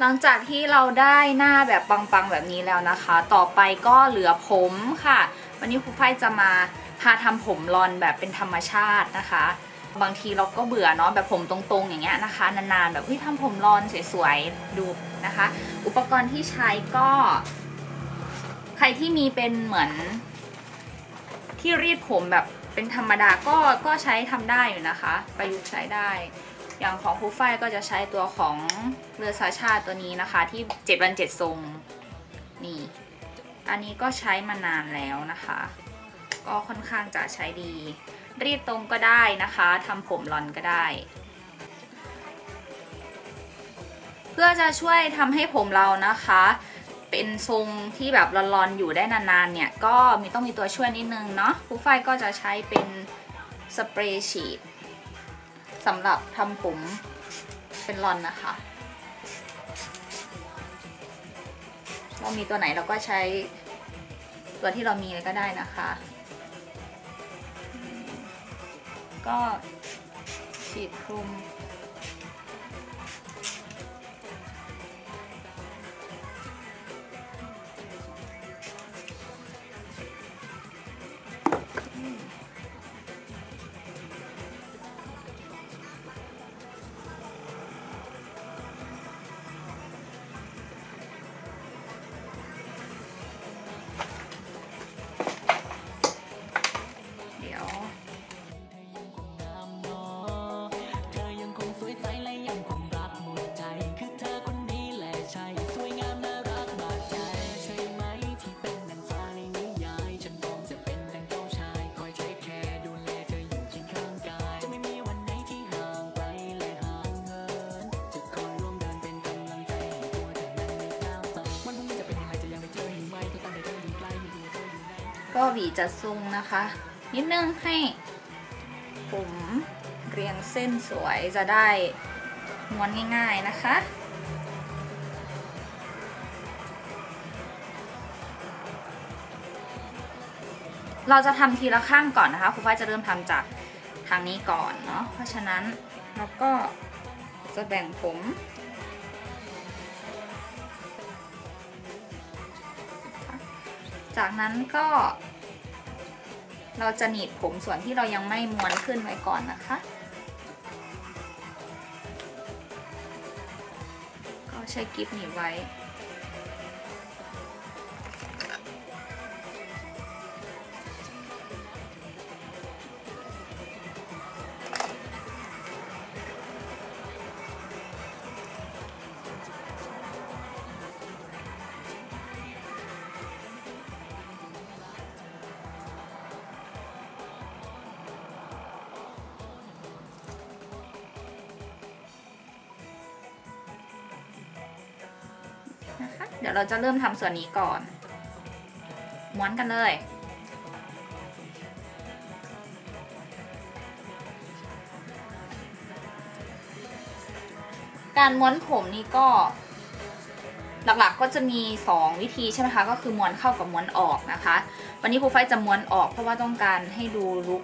หลังจากที่เราได้หน้าแบบปังๆแบบนี้แล้วนะคะ ต่อไปก็เหลือผมค่ะ วันนี้ครูฝ้ายจะมาพาทำผมรอนแบบเป็นธรรมชาตินะคะ บางทีเราก็เบื่อเนาะแบบผมตรงๆอย่างเงี้ยนะคะ นานๆแบบเฮ้ยทำผมรอนสวยๆดูนะคะ อุปกรณ์ที่ใช้ก็ ใครที่มีเป็นเหมือน ที่รีดผมแบบเป็นธรรมดาก็ก็ใช้ทำได้อยู่นะคะ ประยุกต์ใช้ได้ อย่างของครูฝ้ายก็จะใช้ตัวของเรือซาชาตัวนี้นะคะ ที่7วัน7ทรงนี่อันนี้ก็ใช้มานานแล้วนะคะ ก็ค่อนข้างจะใช้ดี รีดตรงก็ได้นะคะทำผมรอนก็ได้ เพื่อจะช่วยทำให้ผมเรานะคะ เป็นทรงที่แบบรอนๆอยู่ได้นานๆเนี่ย ก็มีต้องมีตัวช่วยนิดนึงเนาะครูฝ้ายก็จะใช้เป็นสเปรย์ฉีด สำหรับทำผมเป็นรอนนะคะ เรามีตัวไหนเราก็ใช้ตัวที่เรามีเลยก็ได้นะคะ ก็ฉีดคลุม ก็หวีจะทรงนะคะ นิดนึงให้ผมเรียงเส้นสวยจะได้ม้วนง่าย ๆนะคะเราจะทำทีละข้างก่อนนะคะครูฝ้าจะเริ่มทำจากทางนี้ก่อนเนาะ เพราะฉะนั้นเราก็จะแบ่งผม จากนั้นก็ เราจะหนีบผมส่วนที่เรายังไม่ม้วนขึ้นไว้ก่อนนะคะ ก็ใช้กิฟหนีบไว้ นะคะ เดี๋ยวเราจะเริ่มทำส่วนนี้ก่อน ม้วนกันเลยการม้วนผมนี่ก็หลักๆก็จะมี 2 วิธีใช่ไหมคะ ก็คือม้วนเข้ากับม้วนออกนะคะ วันนี้ครูไฟจะม้วนออกเพราะว่าต้องการให้ดูลุค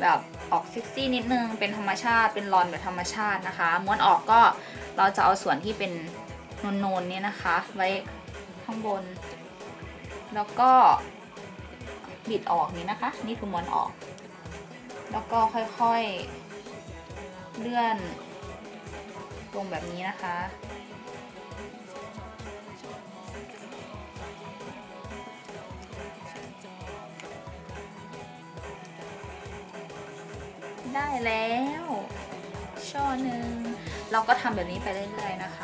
แบบออกเซ็กซี่นิดนึงเป็นธรรมชาติเป็นรอนแบบธรรมชาตินะคะ ม้วนออกก็เราจะเอาส่วนที่เป็น นูนๆเนี่ยนะคะ ไว้ข้างบน แล้วก็บิดออกนี้นะคะ นี่คือม้วนออก แล้วก็ค่อยๆเลื่อนลงแบบนี้นะคะได้แล้ว ช่อหนึ่งเราก็ทำแบบนี้ไปเรื่อยๆนะคะ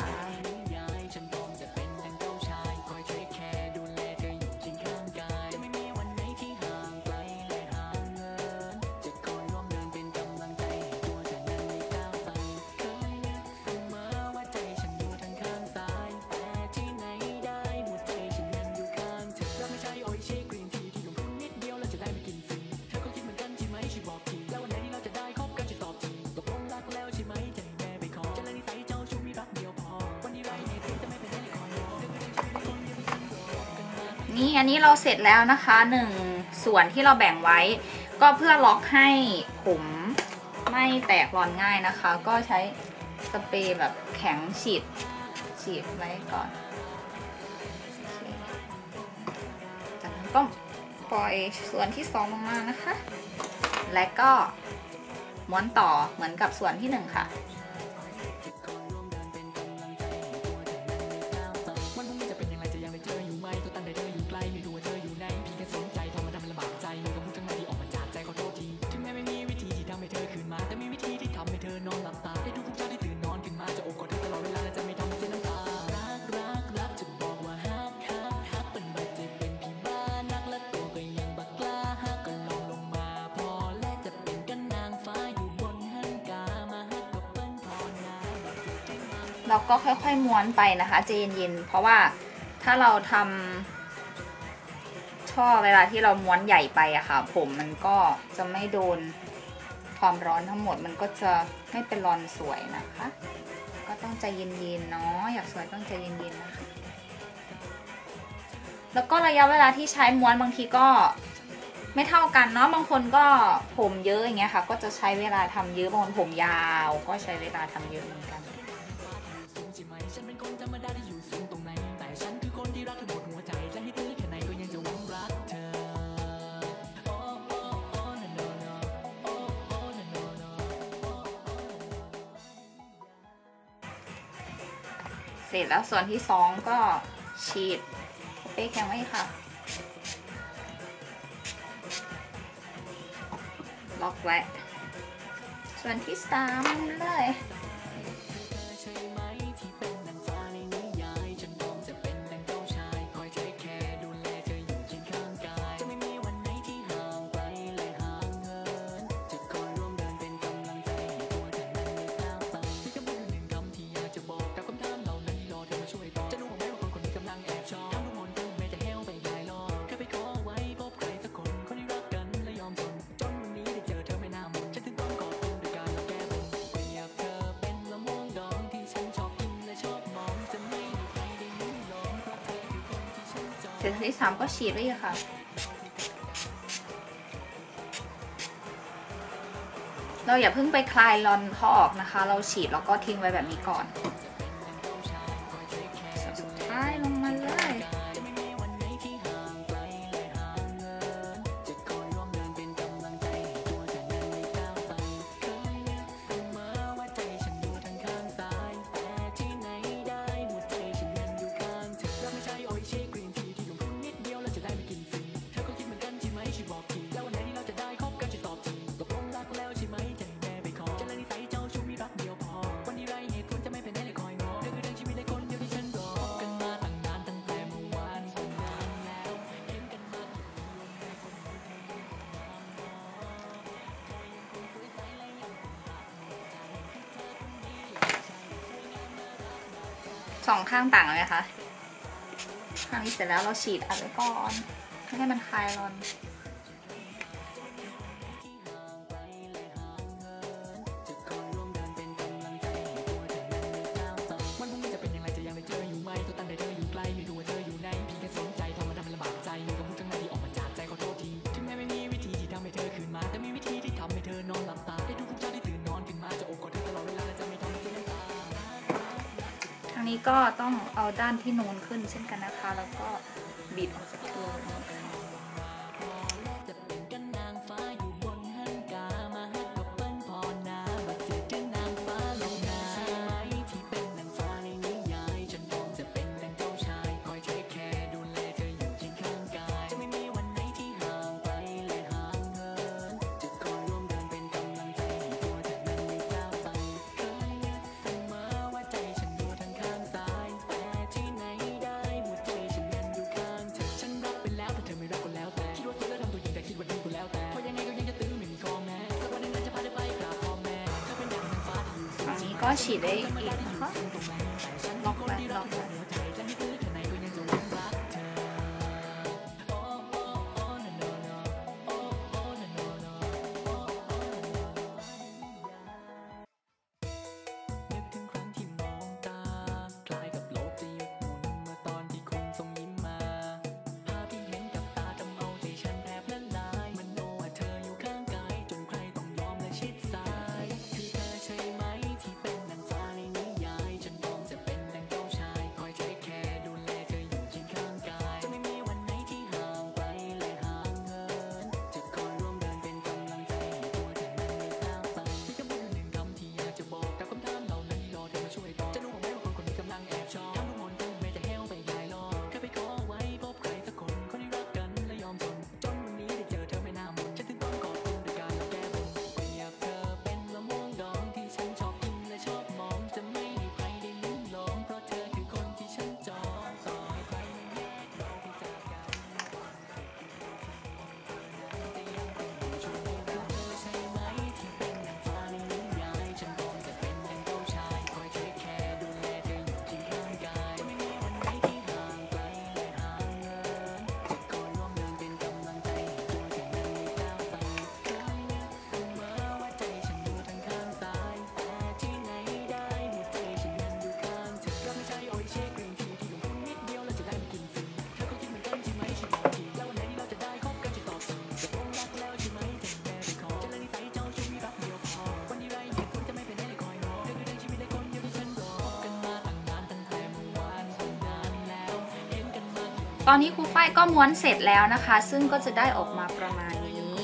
นี่อันนี้เราเสร็จแล้วนะคะหนึ่งส่วนที่เราแบ่งไว้ ก็เพื่อล็อกให้ผมไม่แตกรอนง่ายนะคะ ก็ใช้สเปรย์แบบแข็งฉีดฉีดไว้ก่อนจากนั้นก็ปล่อยส่วนที่สองลงมานะคะ และก็ม้วนต่อเหมือนกับส่วนที่หนึ่งค่ะ เราก็ค่อยๆม้วนไปนะคะจะเย็นๆเพราะว่าถ้าเราทำช่อเวลาที่เราม้วนใหญ่ไปอะค่ะ ผมมันก็จะไม่โดนความร้อนทั้งหมดมันก็จะไม่เป็นรอนสวยนะคะ ก็ต้องใจเย็นๆเนาะอยากสวยต้องใจเย็นๆนะคะแล้วก็ระยะเวลาที่ใช้ม้วนบางทีก็ไม่เท่ากันเนาะบางคนก็ผมเยอะอย่างเงี้ยค่ะ ก็จะใช้เวลาทำเยอะบางคนผมยาว ก็ใช้เวลาทำเยอะเหมือนกัน เสร็จแล้วส่วนที่สองก็ฉีดเป๊กยังไม่ค่ะ ล็อกไว้ ส่วนที่สามเลย เสร็จที่สามก็ฉีดไว้ค่ะเราอย่าเพิ่งไปคลายลอนเขอออกนะคะ เราฉีดแล้วก็ทิ้งไว้แบบนี้ก่อน องข้างต่างเลยคะทางนี้เสร็จแล้วเราฉีดอัดไว้ก่อนให้มันคลายร้อน นี้ก็ต้องเอาด้านที่โนูนขึ้นเช่นกันนะคะ แล้วก็บีบออก 高い的一行。 ตอนนี้ครูฝ้ายก็ม้วนเสร็จแล้วนะคะ ซึ่งก็จะได้ออกมาประมาณนี้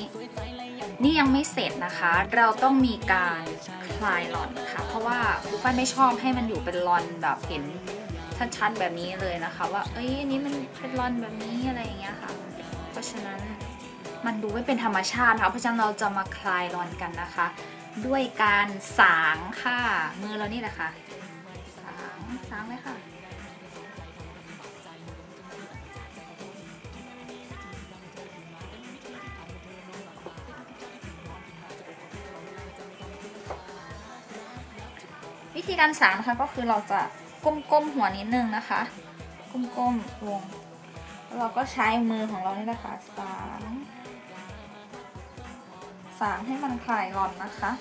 นี่ยังไม่เสร็จนะคะ เราต้องมีการคลายหลอนค่ะ เพราะว่าครูฝ้ายไม่ชอบให้มันอยู่เป็นหลอนแบบเห็นชัดๆแบบนี้เลยนะคะ ว่าเอ้ยอันนี้มันเป็นหลอนแบบนี้อะไรอย่างเงี้ยค่ะ เพราะฉะนั้นมันดูไม่เป็นธรรมชาตินะคะเพราะฉะนั้นเราจะมาคลายหลอนกันนะคะ ด้วยการสางค่ะ มือเรานี่แหละค่ะ สางสางเลยค่ะ วิธีการสางนะคะก็คือเราจะก้มๆหัวนิดนึงนะคะ ก้มๆลงแล้วเราก็ใช้มือของเรานี่แหละค่ะสางสางให้มันคลายร้อนนะคะ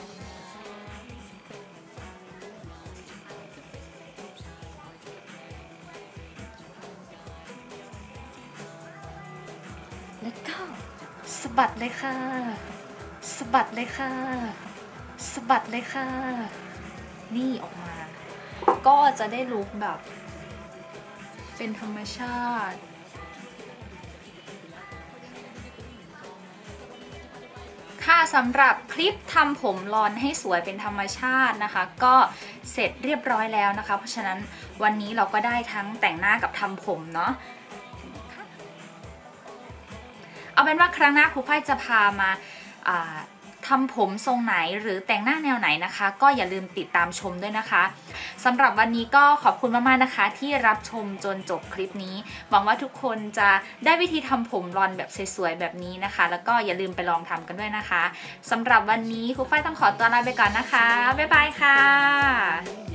แล้วก็สะบัดเลยค่ะสะบัดเลยค่ะสะบัดเลยค่ะ นี่ออกมา ก็จะได้ลุคแบบ เป็นธรรมชาติค่ะสำหรับคลิปทำผมลอนให้สวยเป็นธรรมชาตินะคะ ก็เสร็จเรียบร้อยแล้วนะคะ เพราะฉะนั้นวันนี้เราก็ได้ทั้งแต่งหน้ากับทำผมเนาะเอาเป็นว่าครั้งหน้าครูฝ้ายจะพามาา ทำผมทรงไหนหรือแต่งหน้าแนวไหนนะคะ ก็อย่าลืมติดตามชมด้วยนะคะสำหรับวันนี้ก็ขอบคุณมากๆนะคะ ที่รับชมจนจบคลิปนี้ หวังว่าทุกคนจะได้วิธีทำผมรอนแบบสวยๆแบบนี้นะคะ แล้วก็อย่าลืมไปลองทำกันด้วยนะคะสำหรับวันนี้ครูฝ้ายต้องขอตัวลาไปก่อนนะคะ บ๊ายบายค่ะ